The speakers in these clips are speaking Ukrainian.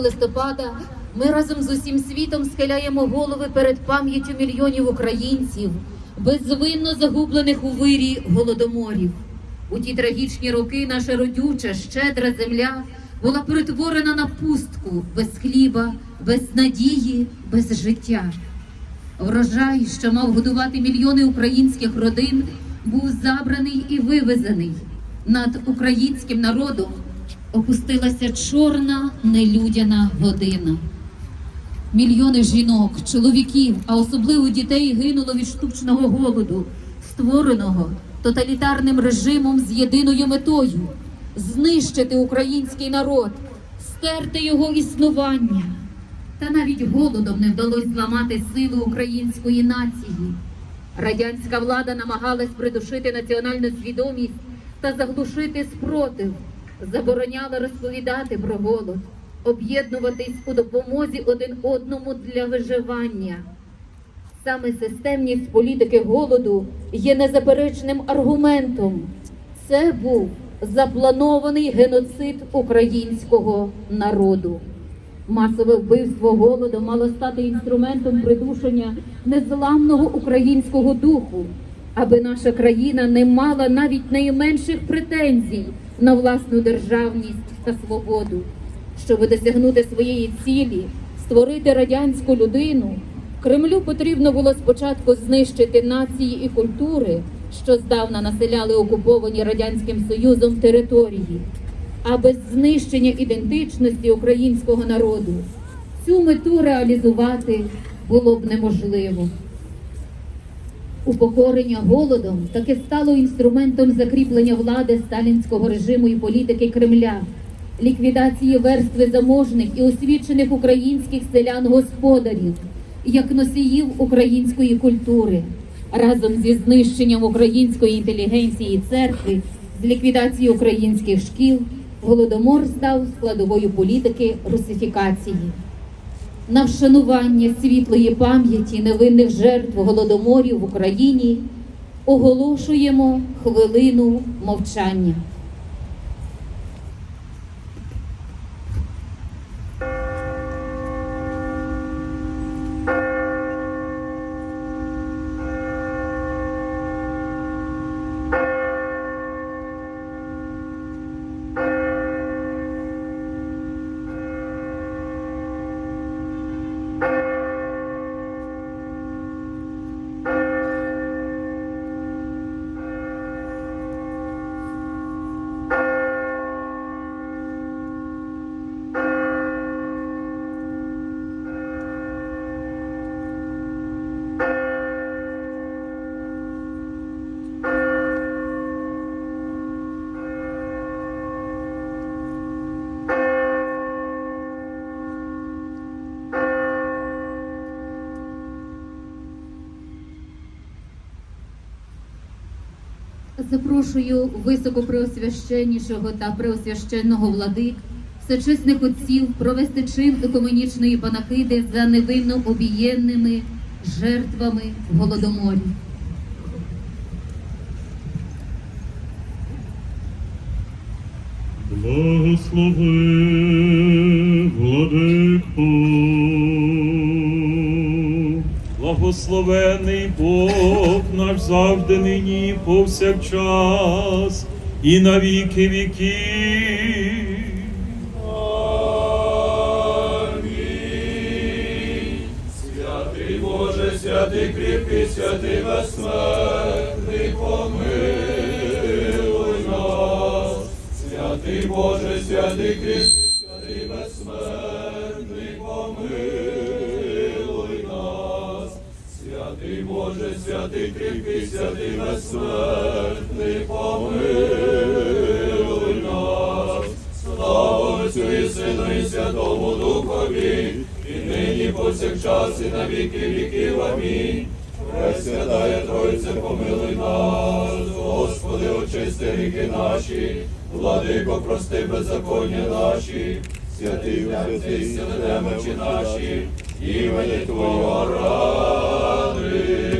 листопада ми разом з усім світом схиляємо голови перед пам'яттю мільйонів українців, безвинно загублених у вирі голодоморів. У ті трагічні роки наша родюча, щедра земля була перетворена на пустку без хліба, без надії, без життя. Врожай, що мав годувати мільйони українських родин, був забраний і вивезений. Над українським народом опустилася чорна нелюдяна година. Мільйони жінок, чоловіків, а особливо дітей гинуло від штучного голоду, створеного тоталітарним режимом з єдиною метою знищити український народ, стерти його існування. Та навіть голодом не вдалося зламати силу української нації. Радянська влада намагалась придушити національну свідомість та заглушити спротив, забороняла розповідати про голод, об'єднуватись у допомозі один одному для виживання. Саме системність політики голоду є незаперечним аргументом. Це був запланований геноцид українського народу. Масове вбивство голодом мало стати інструментом придушення незламного українського духу, аби наша країна не мала навіть найменших претензій на власну державність та свободу. Щоб досягнути своєї цілі, створити радянську людину, Кремлю потрібно було спочатку знищити нації і культури, що здавна населяли окуповані радянським союзом території. А без знищення ідентичності українського народу цю мету реалізувати було б неможливо. Упокорення голодом таки стало інструментом закріплення влади сталінського режиму і політики Кремля, ліквідації верстви заможних і освічених українських селян-господарів як носіїв української культури, разом зі знищенням української інтелігенції церкви, з ліквідацією українських шкіл, голодомор став складовою політики русифікації. На вшанування світлої пам'яті невинних жертв голодоморів в Україні оголошуємо хвилину мовчання. Запрошую високопреосвященнішого та преосвященного владик, всечесних отців провести чин екуменічної панахиди за невинно обієнними жертвами голодоморі. Благослови, Благословений Бог наш завжди нині повсякчас і на віки Боже, святий кріпкий, святий безсмертний, помилуй нас. Святий Боже, святий кріпкий, кріпкий, святий безсмертний, помилуй нас. Слава Отцю і Сину і Святому Духові, і нині повсякчас, і на віки віків. Амінь. Пресвятая Тройце, помилуй нас, Господи, очисти гріхи наші, владико, прости беззаконня наші, святий сили немочі наші, імені Твого ради.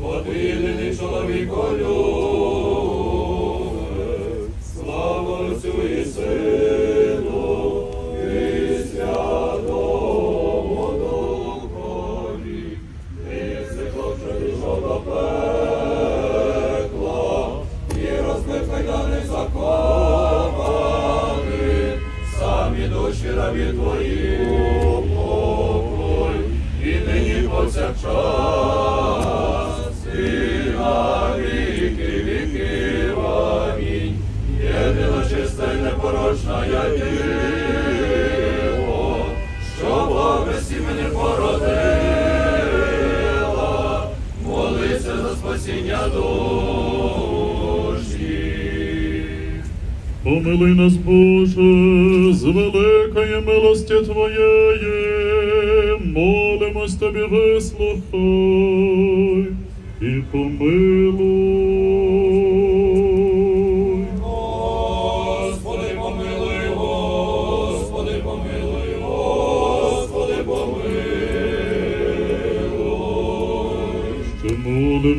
Бо Ти Слава Отцю і Сину, і Святому Духові, Ти єси що до пекла, і розбив кайдани закопаних, самі душі рабі твої упокой, і нині повсякчас, чиста й непорочна я діво, що Бога сім'ї породила, молися за спасіння душі. Помили нас, Боже, з великої милості Твоєї, молимось Тобі, вислухай і помилуй.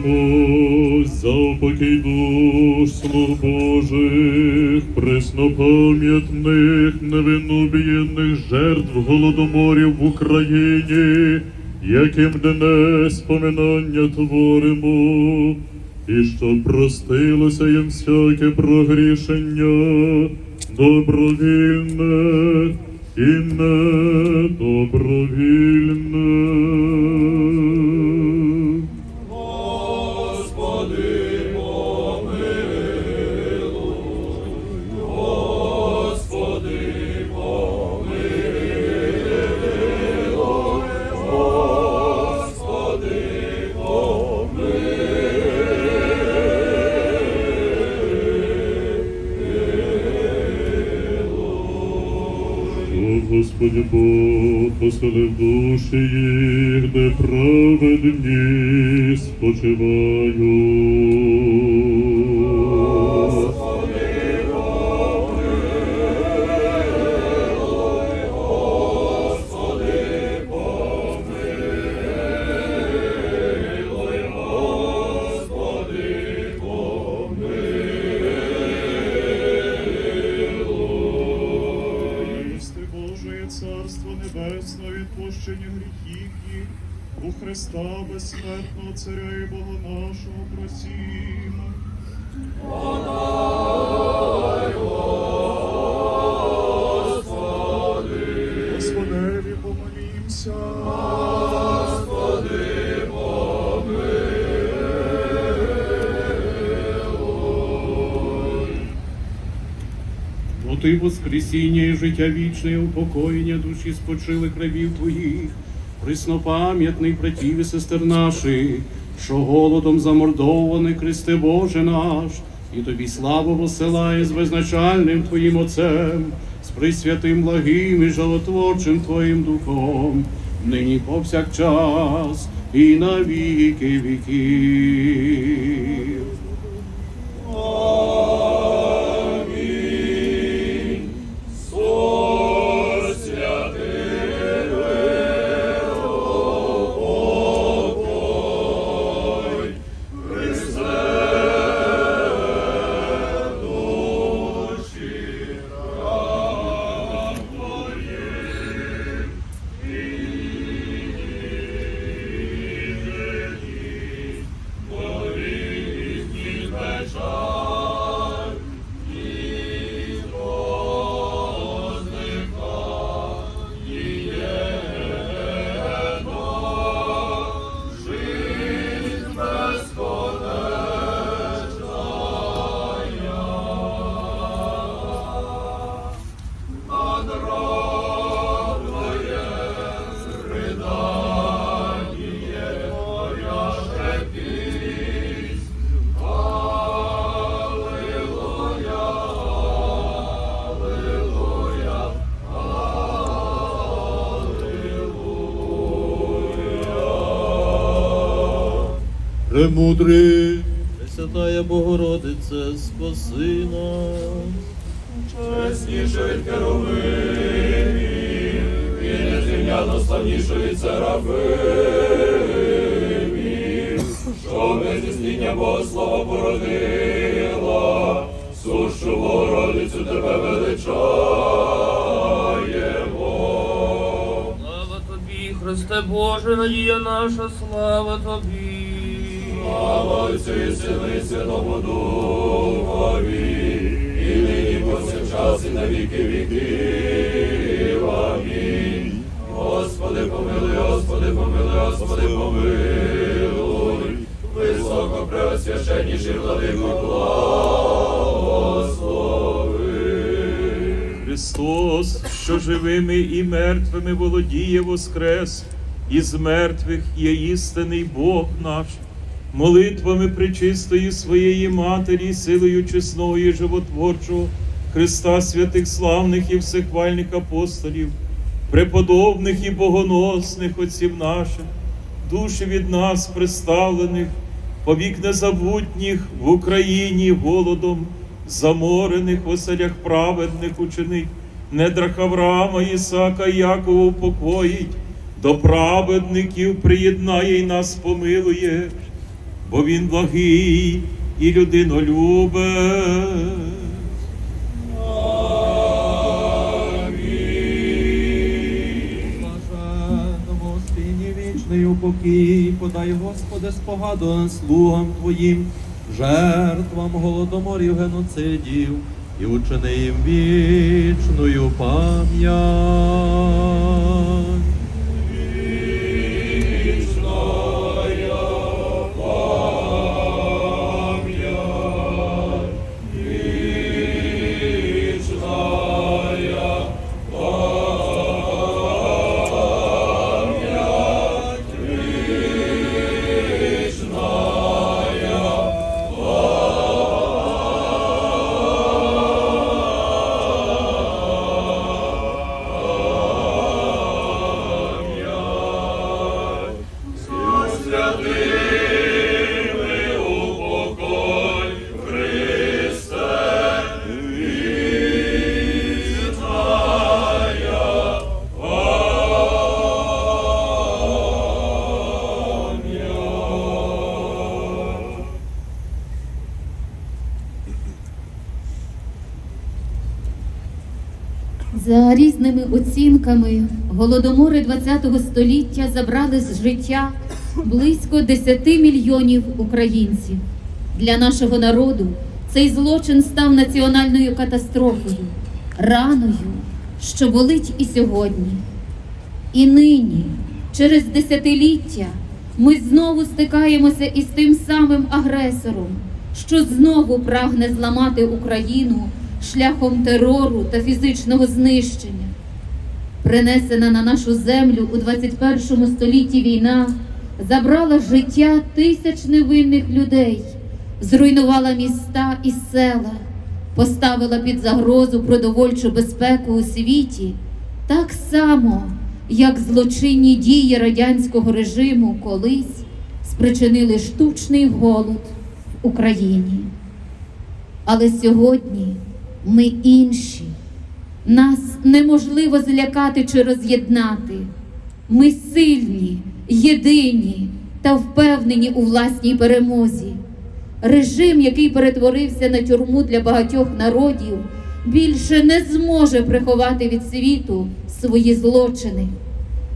Молимось за упокій душ слуг Божих, преснопам'ятних, невинубієнних жертв голодоморів в Україні, яким дне споминання творимо, і щоб простилося їм всяке прогрішення, добровільне і недобровільне. Бог поселив душі їх, де праведні спочивають. Христа безсмертного Царя і Бога нашого просімо. Господеві помолімся. Бо ти воскресіння і життя вічне, і упокоєння душі спочилих рабів твоїх, приснопам'ятний братів і сестер наших, що голодом замордований Христе Боже наш, і тобі славу посилає з визначальним Твоїм Отцем, з присвятим благим і жалотворчим Твоїм Духом, нині повсякчас і на віки віків. Премудрий, Пресвятая Богородице, спаси нас. чесніше від керовимів, і незрівняно славніше від серафимів, що без істиння Бога Слова породила, сущу Богородицю тебе величаємо. Слава тобі, Христе Боже, надія наша, слава тобі. Слава Отцю і Сину і Святому Духові, і нині повсякчас і на віки віків. Амінь. Господи, помилуй, Господи, помилуй, Господи, помилуй. Високо преосвященніший владико, благослови. Христос, що живими і мертвими володіє воскрес, і з мертвих є істинний Бог наш, молитвами пречистої своєї Матері, силою чесного і животворчого Христа святих славних і всехвальних апостолів, преподобних і богоносних отців наших, душі від нас представлених, повік незабутніх в Україні голодом, заморених в оселях праведних ученик, недрах Авраама, Ісака Якова упокоїть, до праведників приєднає й нас помилує, бо він благий і. Блаженному спині вічний упокій, подай, Господи, спогаду слугам Твоїм, жертвам голодоморів, геноцидів, і учини їм вічною пам'ять. Різними оцінками, голодомори ХХ століття забрали з життя близько 10 мільйонів українців. Для нашого народу цей злочин став національною катастрофою, раною, що болить і сьогодні. І нині, через десятиліття, ми знову стикаємося із тим самим агресором, що знову прагне зламати Україну шляхом терору та фізичного знищення. Принесена на нашу землю у 21 столітті війна забрала життя тисяч невинних людей, зруйнувала міста і села, поставила під загрозу продовольчу безпеку у світі, так само, як злочинні дії радянського режиму колись спричинили штучний голод в Україні. Але сьогодні ми інші. Нас неможливо злякати чи роз'єднати. Ми сильні, єдині та впевнені у власній перемозі. Режим, який перетворився на тюрму для багатьох народів, більше не зможе приховати від світу свої злочини.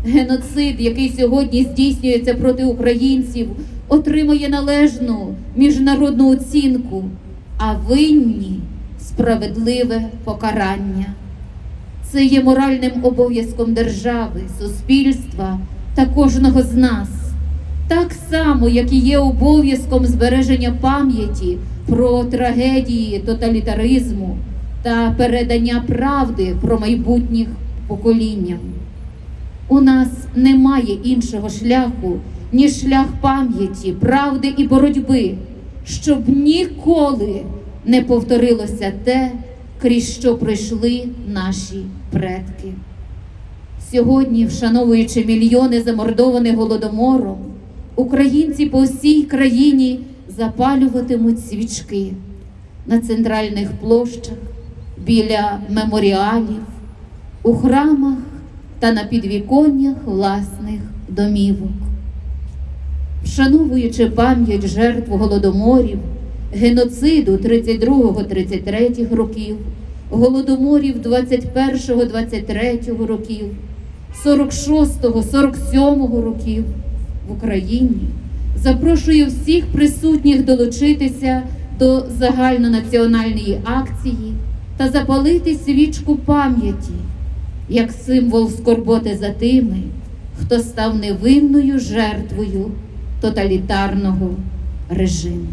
Геноцид, який сьогодні здійснюється проти українців, отримує належну міжнародну оцінку, а винні справедливе покарання. Це є моральним обов'язком держави, суспільства та кожного з нас, так само, як і є обов'язком збереження пам'яті про трагедії тоталітаризму, та передання правди про майбутніх поколінням. У нас немає іншого шляху, ніж шлях пам'яті, правди і боротьби, щоб ніколи не повторилося те, крізь що пройшли наші предки. Сьогодні, вшановуючи мільйони замордованих голодомором, українці по всій країні запалюватимуть свічки на центральних площах, біля меморіалів, у храмах та на підвіконнях власних домівок. Вшановуючи пам'ять жертв голодоморів, геноциду 32-33 років, голодоморів 21-23 років, 46-47 років в Україні, запрошую всіх присутніх долучитися до загальнонаціональної акції та запалити свічку пам'яті як символ скорботи за тими, хто став невинною жертвою тоталітарного режиму.